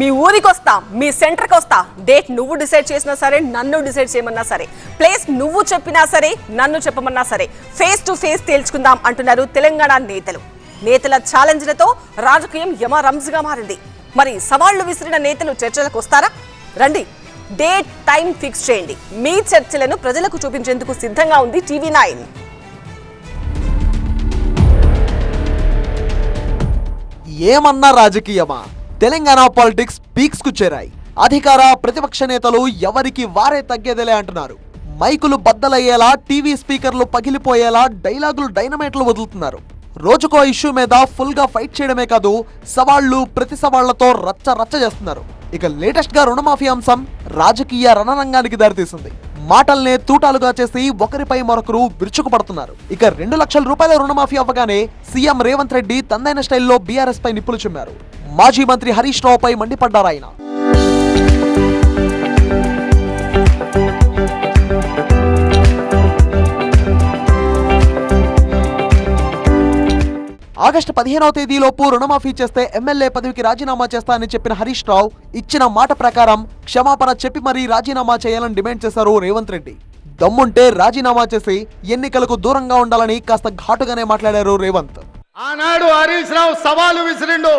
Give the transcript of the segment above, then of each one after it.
మీ ఊరికి వస్తా మీ సెంటర్కి వస్తా. డేట్ నువ్వు డిసైడ్ చేసినా సరే నన్ను డిసైడ్ చేయమన్నా సరే. ప్లేస్ నువ్వు చెప్పినా సరే నన్ను చెప్పమన్నా సరే. ఫేస్ టు ఫేస్ తేల్చుకుందాం అంటున్నారు తెలంగాణ నేతలు. నేతల ఛాలెంజ్లతో రాజకీయం యమరంజుగా మారింది. మరి సవాళ్ళు విసిరిన నేతలు చర్చలకు వస్తారా? రండి డేట్ టైం ఫిక్స్ చేయండి. మీ చర్చలను ప్రజలకు చూపించేందుకు సిద్ధంగా ఉంది టీవీ నైన్. ఏమన్నా రాజకీయమా? తెలంగాణ పాలిటిక్స్ పీక్స్కు చేరాయి. అధికార ప్రతిపక్ష నేతలు ఎవరికి వారే తగ్గేదిలే అంటున్నారు. మైకులు బద్దలయ్యేలా టీవీ స్పీకర్లు పగిలిపోయేలా డైలాగులు డైనమైట్లు వదులుతున్నారు. రోజుకో ఇష్యూ మీద ఫుల్గా ఫైట్ చేయడమే కాదు సవాళ్ళు ప్రతి సవాళ్ళతో రచ్చ రచ్చ చేస్తున్నారు. ఇక లేటెస్ట్గా రుణమాఫీ అంశం రాజకీయ రణరంగానికి దారితీసింది. మాటల్నే తూటాలుగా చేసి ఒకరిపై మరొకరు విరుచుకుపడుతున్నారు. ఇక రెండు లక్షల రూపాయల రుణమాఫీ అవ్వగానే సీఎం రేవంత్ రెడ్డి తనదైన స్టైల్లో బీఆర్ఎస్ పై నిప్పులు చిమ్మారు. మాజీ మంత్రి హరీష్ రావుపై మండిపడ్డారు ఆగస్టు పదిహేనవ తేదీలోపు రుణమాఫీ చేస్తే ఎమ్మెల్యే పదవికి రాజీనామా చేస్తానని చెప్పిన హరీష్ రావు ఇచ్చిన మాట ప్రకారం క్షమాపణ చెప్పి మరీ రాజీనామా చేయాలని డిమాండ్ చేశారు రేవంత్ రెడ్డి. దమ్ముంటే రాజీనామా చేసి ఎన్నికలకు దూరంగా ఉండాలని కాస్త ఘాటుగానే మాట్లాడారు రేవంత్. ఆనాడు హరీష్ రావు సవాలు విసిరిండు.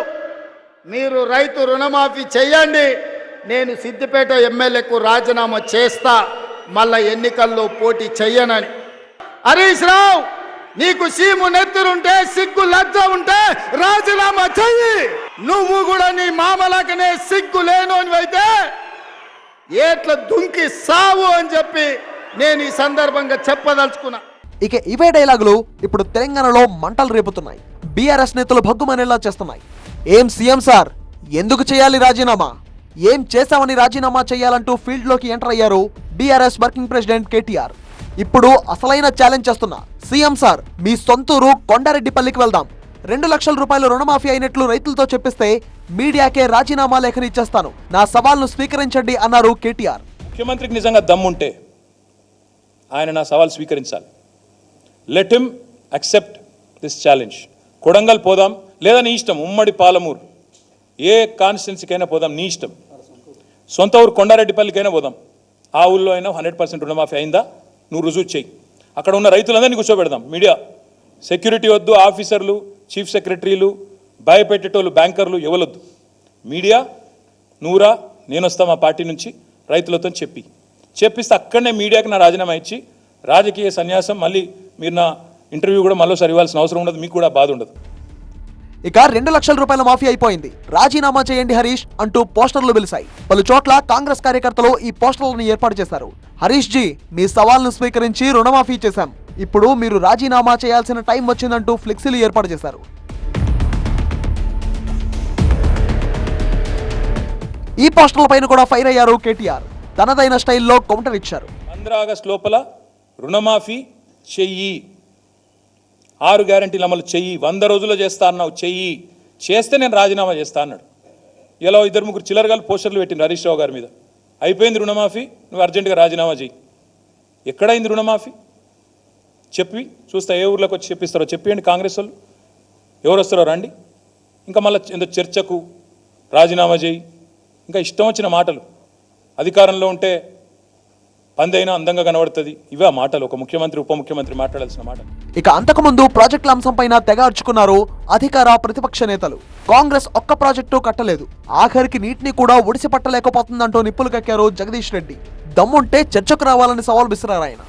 మీరు రైతు రుణమాఫీ చేయండి నేను సిద్దిపేట ఎమ్మెల్యేకు రాజీనామా చేస్తా. మళ్ళా ఎన్నికల్లో పోటీ చెయ్యనని. హరీష్ రావు! నీకు సీము నెత్తురుంటే సిగ్గు లజ్జ ఉంటే రాజీనామా చెయ్యి. నువ్వు కూడా నీ మామలకనే సిగ్గు లేనోనివైతే ఏట్ల దుంకి సావు అని చెప్పి నేను ఈ సందర్భంగా చెప్పదలుచుకున్నా. ఇక ఇవే డైలాగులు ఇప్పుడు తెలంగాణలో మంటలు రేపుతున్నాయి. బీఆర్ఎస్ నేతలు భగ్గుమనేలా చేస్తున్నాయి. ఏం సీఎం సార్? ఎందుకు చేయాలి రాజీనామా? ఏం చేశామని రాజీనామా చేయాలంటూ ఫీల్డ్లోకి ఎంటర్ అయ్యారు బీఆర్ఎస్ వర్కింగ్ ప్రెసిడెంట్ కేటీఆర్. ఇప్పుడు అసలైన ఛాలెంజ్ చేస్తున్నా. సీఎం సార్ మీ సొంతూరు కొండారెడ్డిపల్లికి వెళ్దాం. రెండు లక్షల రూపాయలు రుణమాఫీ అయినట్లు రైతులతో చెప్పిస్తే మీడియాకే రాజీనామా లేఖని ఇచ్చేస్తాను. నా సవాల్ను స్వీకరించండి అన్నారు కేటీఆర్. ముఖ్యమంత్రికి నిజంగా దమ్ముంటే ఆయన నా సవాల్ స్వీకరించాలి. Let him accept this challenge Kodangal పోదాం లేదా నీ ఇష్టం ఉమ్మడి పాలమూరు. ఏ కాన్స్టిట్యున్సీకైనా పోదాం నీ ఇష్టం. సొంత ఊరు కొండారెడ్డిపల్లికైనా పోదాం. ఆ ఊళ్ళో అయినా హండ్రెడ్ పర్సెంట్ రుణమాఫీ అయిందా? నువ్వు రుజువు చేయి. అక్కడ ఉన్న రైతులందరినీ కూర్చోబెడదాం. మీడియా సెక్యూరిటీ వద్దు ఆఫీసర్లు చీఫ్ సెక్రటరీలు భయపెట్టేటోళ్ళు బ్యాంకర్లు ఇవ్వలొద్దు మీడియా నూరా నేను వస్తా మా పార్టీ నుంచి రైతులతో చెప్పి. చెప్పిస్తే అక్కడనే మీడియాకి నా రాజీనామా ఇచ్చి రాజకీయ సన్యాసం మళ్ళీ మీరు నా ఇంటర్వ్యూ కూడా మళ్ళీ సరివాల్సిన అవసరం ఉండదు మీకు కూడా బాధ ఉండదు. ఇక రెండు లక్షల రూపాయల మాఫీ అయిపోయింది. రాజీనామా చేయండి హరీష్ అంటూ పోస్టర్లు వెలిశాయి. పలు చోట్ల కాంగ్రెస్ కార్యకర్తలు ఈ పోస్టర్లను ఏర్పాటు చేశారు. హరీష్ జీ మీ సవాల్ను స్వీకరించి రుణమాఫీ చేశాం. ఇప్పుడు మీరు రాజీనామా చేయాల్సిన టైం వచ్చిందంటూ ఫ్లెక్సీలు ఏర్పాటు చేశారు. ఈ పోస్టర్ల పైన కూడా ఫైర్ అయ్యారు కేటీఆర్. తనదైన స్టైల్లో కౌంటర్ ఇచ్చారు. పంద్రా ఆగస్ట్ లోపల రుణమాఫీ చెయ్యి. ఆరు గ్యారంటీలు అమలు చెయ్యి వంద రోజుల్లో చేస్తా అన్నావు చెయ్యి. చేస్తే నేను రాజీనామా చేస్తా అన్నాడు. ఇలా ఇద్దరు ముగ్గురు చిల్లరగాలు పోస్టర్లు పెట్టింది హరీష్ రావు గారి మీద. అయిపోయింది రుణమాఫీ నువ్వు అర్జెంటుగా రాజీనామా చెయ్యి. ఎక్కడైంది రుణమాఫీ? చెప్పి చూస్తా ఏ ఊర్లోకి వచ్చి చెప్పిస్తారో చెప్పేయండి కాంగ్రెస్ వాళ్ళు. ఎవరు వస్తారో రండి. ఇంకా మళ్ళీ ఎంతో చర్చకు రాజీనామా చేయి ఇంకా ఇష్టం వచ్చిన మాటలు. అధికారంలో ఉంటే పందైనా అందంగా కనబడుతుంది. ఇవే మాటలు. ఒక ముఖ్యమంత్రి ఉప ముఖ్యమంత్రి మాట్లాడాల్సిన మాట. ఇక అంతకుముందు ప్రాజెక్టుల అంశంపైన తెగ అర్చుకున్నారు అధికార ప్రతిపక్ష నేతలు. కాంగ్రెస్ ఒక్క ప్రాజెక్టు కట్టలేదు. ఆఖరికి నీటిని కూడా ఒడిసి పట్టలేకపోతుందంటూ నిప్పులు కక్కారు జగదీష్ రెడ్డి. దమ్ముంటే చర్చకు రావాలని సవాల్ విసిరారు ఆయన.